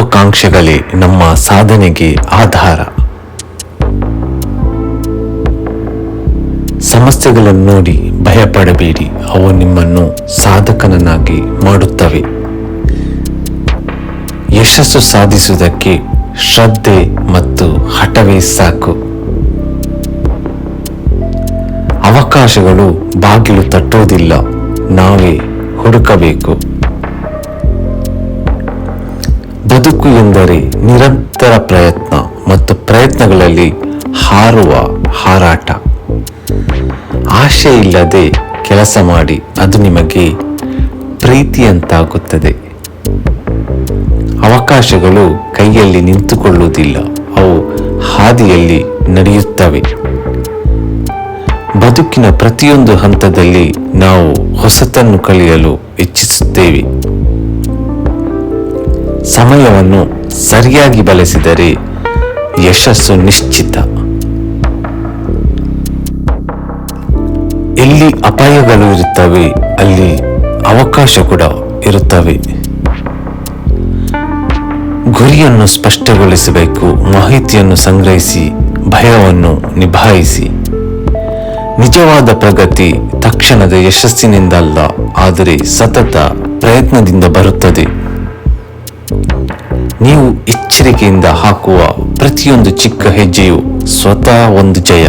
ಮಹತ್ವಾಕಾಂಕ್ಷೆಗಳೇ ನಮ್ಮ ಸಾಧನೆಗೆ ಆಧಾರ. ಸಮಸ್ಯೆಗಳನ್ನು ನೋಡಿ ಭಯಪಡಬೇಡಿ. ಅವು ನಿಮ್ಮನ್ನು ಸಾಧಕನನ್ನಾಗಿ ಮಾಡುತ್ತವೆ. ಯಶಸ್ಸು ಸಾಧಿಸುವುದಕ್ಕೆ ಶ್ರದ್ಧೆ ಮತ್ತು ಹಠವೇ ಸಾಕು. ಅವಕಾಶಗಳು ಬಾಗಿಲು ತಟ್ಟುವುದಿಲ್ಲ ನಾವೇ ಹುಡುಕಬೇಕು. ಬದುಕು ಎಂದರೆ ನಿರಂತರ ಪ್ರಯತ್ನ ಮತ್ತು ಪ್ರಯತ್ನಗಳಲ್ಲಿ ಹಾರುವ ಹಾರಾಟ. ಆಶೆ ಇಲ್ಲದೆ ಕೆಲಸ ಮಾಡಿ ಅದು ನಿಮಗೆ ಪ್ರೀತಿಯಂತಾಗುತ್ತದೆ. ಅವಕಾಶಗಳು ಕೈಯಲ್ಲಿ ನಿಂತುಕೊಳ್ಳುವುದಿಲ್ಲ, ಅವು ಹಾದಿಯಲ್ಲಿ ನಡೆಯುತ್ತವೆ. ಬದುಕಿನ ಪ್ರತಿಯೊಂದು ಹಂತದಲ್ಲಿ ನಾವು ಹೊಸತನ್ನು ಕಲಿಯಲು ಇಚ್ಛಿಸುತ್ತೇವೆ. ಸಮಯವನ್ನು ಸರಿಯಾಗಿ ಬಳಸಿದರೆ ಯಶಸ್ಸು ನಿಶ್ಚಿತ. ಎಲ್ಲಿ ಅಪಾಯಗಳು ಇರುತ್ತವೆ, ಅಲ್ಲಿ ಅವಕಾಶ ಕೂಡ ಇರುತ್ತವೆ. ಗುರಿಯನ್ನು ಸ್ಪಷ್ಟಗೊಳಿಸಬೇಕು, ಮಾಹಿತಿಯನ್ನು ಸಂಗ್ರಹಿಸಿ, ಭಯವನ್ನು ನಿಭಾಯಿಸಿ. ನಿಜವಾದ ಪ್ರಗತಿ ತಕ್ಷಣದ ಯಶಸ್ಸಿನಿಂದಲ್ಲ, ಆದರೆ ಸತತ ಪ್ರಯತ್ನದಿಂದ ಬರುತ್ತದೆ. ನೀವು ಎಚ್ಚರಿಕೆಯಿಂದ ಹಾಕುವ ಪ್ರತಿಯೊಂದು ಚಿಕ್ಕ ಹೆಜ್ಜೆಯು ಸ್ವತಃ ಒಂದು ಜಯ.